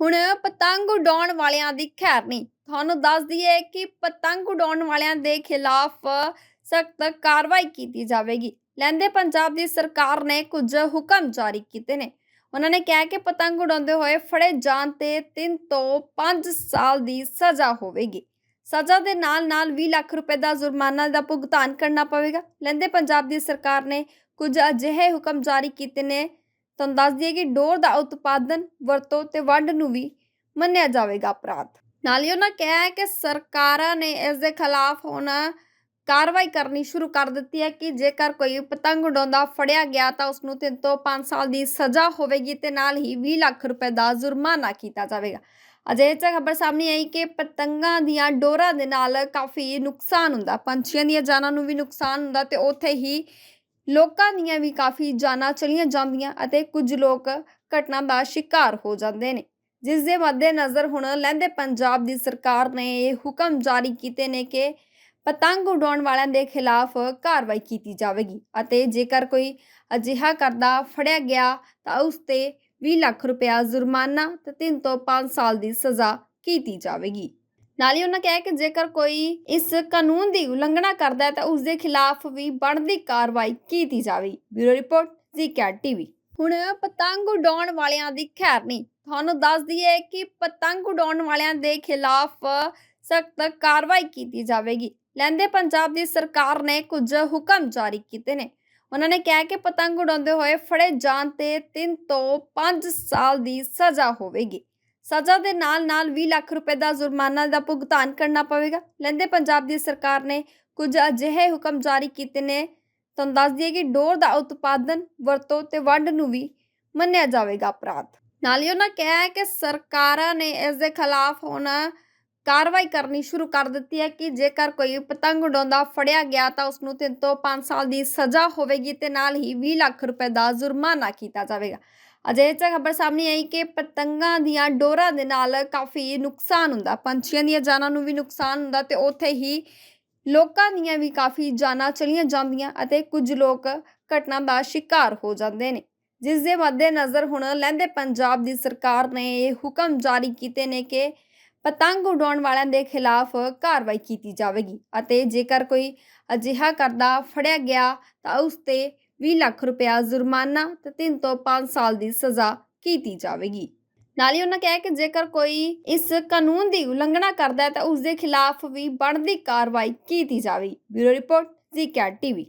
ਹੁਣ ਪਤੰਗ ਉਡਾਉਣ ਵਾਲਿਆਂ ਦੀ ਖੈਰ ਨਹੀਂ। ਤੁਹਾਨੂੰ ਦੱਸ ਦਈਏ ਕਿ ਪਤੰਗ ਉਡਾਉਣ ਵਾਲਿਆਂ ਦੇ ਖਿਲਾਫ ਸਖਤ ਕਾਰਵਾਈ ਕੀਤੀ ਜਾਵੇਗੀ। ਲੈਂਦੇ ਪੰਜਾਬ ਦੀ ਸਰਕਾਰ ਨੇ ਕੁਝ ਹੁਕਮ ਜਾਰੀ ਕੀਤੇ ਨੇ। ਉਹਨਾਂ ਨੇ ਕਿਹਾ ਕਿ ਪਤੰਗ ਉਡਾਉਂਦੇ ਹੋਏ ਫੜੇ ਜਾਣ ਤੇ 3 ਤੋਂ 5 ਸਾਲ ਦੀ ਸਜ਼ਾ ਹੋਵੇਗੀ। ਸਜ਼ਾ ਦੇ ਨਾਲ-ਨਾਲ 20 ਲੱਖ ਰੁਪਏ ਦਾ ਜੁਰਮਾਨਾ ਦਾ ਭੁਗਤਾਨ ਕਰਨਾ ਪਵੇਗਾ। ਲੈਂਦੇ ਪੰਜਾਬ ਦੀ ਸਰਕਾਰ ਨੇ ਕੁਝ ਅਜਿਹੇ ਹੁਕਮ ਜਾਰੀ ਕੀਤੇ ਨੇ ਤੁਹਾਨੂੰ ਦੱਸ ਦਈਏ ਕਿ ਡੋਰ ਦਾ ਉਤਪਾਦਨ, ਵਰਤੋਂ ਤੇ ਵੰਡ ਨੂੰ ਵੀ ਮੰਨਿਆ ਜਾਵੇਗਾ ਅਪਰਾਧ। ਨਾਲ ਹੀ ਉਹਨਾਂ ਕਿਹਾ ਹੈ ਕਿ ਸਰਕਾਰਾਂ ਨੇ ਇਸ ਦੇ ਖਿਲਾਫ ਹੁਣ ਕਾਰਵਾਈ ਕਰਨੀ ਸ਼ੁਰੂ ਕਰ ਦਿੱਤੀ ਹੈ ਕਿ ਜੇਕਰ ਕੋਈ ਪਤੰਗ ਉਡਾਉਂਦਾ ਫੜਿਆ ਗਿਆ ਤਾਂ ਉਸ ਨੂੰ 3 ਤੋਂ 5 ਸਾਲ ਦੀ ਸਜ਼ਾ ਹੋਵੇਗੀ ਤੇ ਨਾਲ ਹੀ 20 ਲੱਖ ਰੁਪਏ ਦਾ ਜੁਰਮਾਨਾ ਕੀਤਾ ਜਾਵੇਗਾ। ਅਜੇ ਚ ਖਬਰ ਸਾਹਮਣੇ ਆਈ ਕਿ ਪਤੰਗਾਂ ਦੀਆਂ ਡੋਰਾਂ ਦੇ ਨਾਲ ਕਾਫੀ ਨੁਕਸਾਨ ਹੁੰਦਾ, ਪੰਛੀਆਂ ਦੀਆਂ ਜਾਨਾਂ ਨੂੰ ਵੀ ਨੁਕਸਾਨ ਹੁੰਦਾ ਤੇ ਉੱਥੇ ਹੀ ਲੋਕਾਂ ਦੀਆਂ ਵੀ ਕਾਫੀ ਜਾਨਾਂ ਚਲੀਆਂ ਜਾਂਦੀਆਂ ਅਤੇ ਕੁਝ ਲੋਕ ਘਟਨਾ ਦਾ ਸ਼ਿਕਾਰ ਹੋ ਜਾਂਦੇ ਨੇ। ਜਿਸ ਦੇ ਮੱਦੇਨਜ਼ਰ ਹੁਣ ਲਹਿੰਦੇ ਪੰਜਾਬ ਦੀ ਸਰਕਾਰ ਨੇ ਇਹ ਹੁਕਮ ਜਾਰੀ ਕੀਤੇ ਨੇ ਕਿ ਪਤੰਗ ਉਡਾਉਣ ਵਾਲਿਆਂ ਦੇ ਖਿਲਾਫ ਕਾਰਵਾਈ ਕੀਤੀ ਜਾਵੇਗੀ ਅਤੇ ਜੇਕਰ ਕੋਈ ਅਜਿਹਾ ਕਰਦਾ ਫੜਿਆ ਗਿਆ ਤਾਂ ਉਸ ਤੇ 20 ਲੱਖ ਰੁਪਇਆ ਜੁਰਮਾਨਾ ਤੇ 3 ਤੋਂ 5 ਸਾਲ ਦੀ ਸਜ਼ਾ ਕੀਤੀ ਜਾਵੇਗੀ। ਨਾਲ ਹੀ ਉਹਨਾਂ ਕਿਹਾ ਕਿ ਜੇਕਰ ਕੋਈ ਇਸ ਕਾਨੂੰਨ ਦੀ ਉਲੰਘਣਾ ਕਰਦਾ ਹੈ ਤਾਂ ਉਸ ਦੇ ਖਿਲਾਫ ਵੀ ਬਣਦੀ ਕਾਰਵਾਈ ਕੀਤੀ ਜਾਵੇ। ਬਿਊਰੋ ਰਿਪੋਰਟ ਜ਼ੀਕੈਟ ਟੀਵੀ। ਹੁਣ ਪਤੰਗ ਉਡਾਉਣ ਵਾਲਿਆਂ ਦੀ ਖੈਰ ਨਹੀਂ। ਤੁਹਾਨੂੰ ਦੱਸ ਦਈਏ ਕਿ ਪਤੰਗ ਉਡਾਉਣ ਵਾਲਿਆਂ ਦੇ ਖਿਲਾਫ ਸਖਤ ਕਾਰਵਾਈ ਕੀਤੀ ਜਾਵੇਗੀ। ਲੈਂਦੇ ਪੰਜਾਬ ਦੀ ਸਰਕਾਰ ਨੇ ਕੁਝ ਹੁਕਮ ਜਾਰੀ ਕੀਤੇ ਨੇ। ਉਹਨਾਂ ਨੇ ਕਿਹਾ ਕਿ ਪਤੰਗ ਉਡਾਉਂਦੇ ਹੋਏ ਫੜੇ ਜਾਣ ਤੇ 3 ਤੋਂ 5 ਸਾਲ ਦੀ ਸਜ਼ਾ ਹੋਵੇਗੀ। ਸਜ਼ਾ ਦੇ ਨਾਲ-ਨਾਲ 20 ਲੱਖ ਰੁਪਏ ਦਾ ਜੁਰਮਾਨਾ ਦਾ ਭੁਗਤਾਨ ਕਰਨਾ ਪਵੇਗਾ। ਲਹਿੰਦੇ ਪੰਜਾਬ ਦੀ ਸਰਕਾਰ ਨੇ ਕੁਝ ਅਜਿਹੇ ਹੁਕਮ ਜਾਰੀ ਕੀਤੇ ਨੇ। ਤੁਹਾਨੂੰ ਦੱਸ ਦਈਏ ਕਿ ਡੋਰ ਦਾ ਉਤਪਾਦਨ, ਵਰਤੋਂ ਤੇ ਵੰਡ ਨੂੰ ਵੀ ਮੰਨਿਆ ਜਾਵੇਗਾ ਅਪਰਾਧ। ਨਾਲ ਹੀ ਉਹਨਾਂ ਕਿਹਾ ਹੈ ਕਿ ਸਰਕਾਰਾਂ ਨੇ ਇਸ ਦੇ ਖਿਲਾਫ ਹੁਣ ਕਾਰਵਾਈ ਕਰਨੀ ਸ਼ੁਰੂ ਕਰ ਦਿੱਤੀ ਹੈ ਕਿ ਜੇਕਰ ਕੋਈ ਪਤੰਗ ਉਡਾਉਂਦਾ ਫੜਿਆ ਗਿਆ ਤਾਂ ਉਸ ਨੂੰ 3 ਤੋਂ 5 ਸਾਲ ਦੀ ਸਜ਼ਾ ਹੋਵੇਗੀ ਤੇ ਨਾਲ ਹੀ 20 ਲੱਖ ਰੁਪਏ ਦਾ ਜੁਰਮਾਨਾ ਕੀਤਾ ਜਾਵੇਗਾ। ਅਜੇ ਚ ਖਬਰ ਸਾਹਮਣੇ ਆਈ ਕਿ ਪਤੰਗਾਂ ਦੀਆਂ ਡੋਰਾਂ ਦੇ ਨਾਲ ਕਾਫੀ ਨੁਕਸਾਨ ਹੁੰਦਾ, ਪੰਛੀਆਂ ਦੀਆਂ ਜਾਨਾਂ ਨੂੰ ਵੀ ਨੁਕਸਾਨ ਹੁੰਦਾ ਤੇ ਉੱਥੇ ਹੀ ਲੋਕਾਂ ਦੀਆਂ ਵੀ ਕਾਫੀ ਜਾਨਾਂ ਚਲੀਆਂ ਜਾਂਦੀਆਂ ਅਤੇ ਕੁਝ ਲੋਕ ਘਟਨਾ ਦਾ ਸ਼ਿਕਾਰ ਹੋ ਜਾਂਦੇ ਨੇ। ਜਿਸ ਦੇ ਮੱਦੇਨਜ਼ਰ ਹੁਣ ਲਹਿੰਦੇ ਪੰਜਾਬ ਦੀ ਸਰਕਾਰ ਨੇ ਇਹ ਹੁਕਮ ਜਾਰੀ ਕੀਤੇ ਨੇ ਕਿ ਪਤੰਗ ਉਡਾਉਣ ਵਾਲਿਆਂ ਦੇ ਖਿਲਾਫ ਕਾਰਵਾਈ ਕੀਤੀ ਜਾਵੇਗੀ ਅਤੇ ਜੇਕਰ ਕੋਈ ਅਜਿਹਾ ਕਰਦਾ, ਫੜਿਆ ਗਿਆ ਤਾਂ ਉਸ ਤੇ 20 ਲੱਖ ਰੁਪਇਆ ਜੁਰਮਾਨਾ ਤੇ 3 ਤੋਂ 5 ਸਾਲ ਦੀ ਸਜ਼ਾ ਕੀਤੀ ਜਾਵੇਗੀ। ਨਾਲ ਹੀ ਉਹਨਾਂ ਕਿਹਾ ਕਿ ਜੇਕਰ ਕੋਈ ਇਸ ਕਾਨੂੰਨ ਦੀ ਉਲੰਘਣਾ ਕਰਦਾ ਹੈ ਤਾਂ ਉਸ ਦੇ ਖਿਲਾਫ ਵੀ ਬਣਦੀ ਕਾਰਵਾਈ ਕੀਤੀ ਜਾਵੇ ਬਿਊਰੋ ਰਿਪੋਰਟ ਜ਼ੀਕੈਟ ਟੀਵੀ।